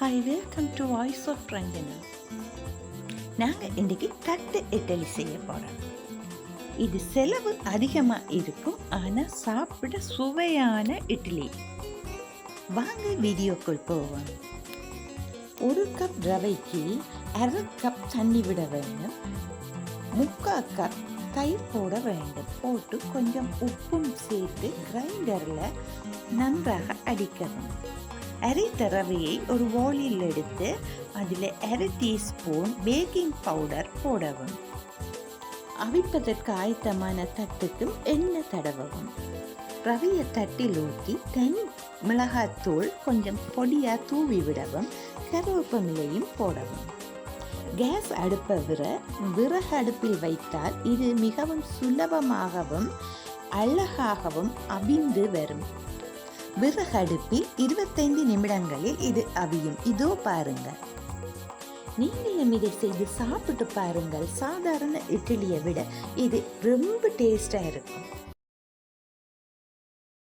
Hi welcome to voice of Ranjana நாங்கள் இன்றைக்கி தட்டு இட்லி செய்ய போகிறோம் இது செலவு அதிகமாக இருக்கும் ஆனால் சாப்பிட சுவையான இட்லி. வாங்க வீடியோக்குள் போவோம். ஒரு கப் ரவைக்கு அரை கப் தண்ணி விட வேண்டும். முக்கால் கப் தயிர் போட வேண்டும். போட்டு கொஞ்சம் உப்பும் சேர்த்து கிரைண்டரில் நன்றாக அடிக்கவும். அரைத்த ரவையை ஒரு வாளில் எடுத்து அதில் அரை டீஸ்பூன் பேக்கிங் பவுடர் போடவும். அவிப்பதற்கு ஆயத்தமான தட்டுக்கும் எண்ணெய் தடவவும். ரவையை தட்டில் ஊற்றி தனி மிளகாத்தூள் கொஞ்சம் பொடியாக தூவி விடவும் கருவேப்பமிலையும் போடவும். கேஸ் அடுப்பை விற விறகு அடுப்பில் வைத்தால் இது மிகவும் சுலபமாகவும் அழகாகவும் அவிந்து வரும். விறகு அடுப்பில் இருபத்தைந்து நிமிடங்களில் இது அவியும். இதோ பாருங்கள். நீங்களும் இதை செய்து சாப்பிட்டு பாருங்கள். சாதாரண இட்லியை விட இது ரொம்ப டேஸ்டாக இருக்கும்.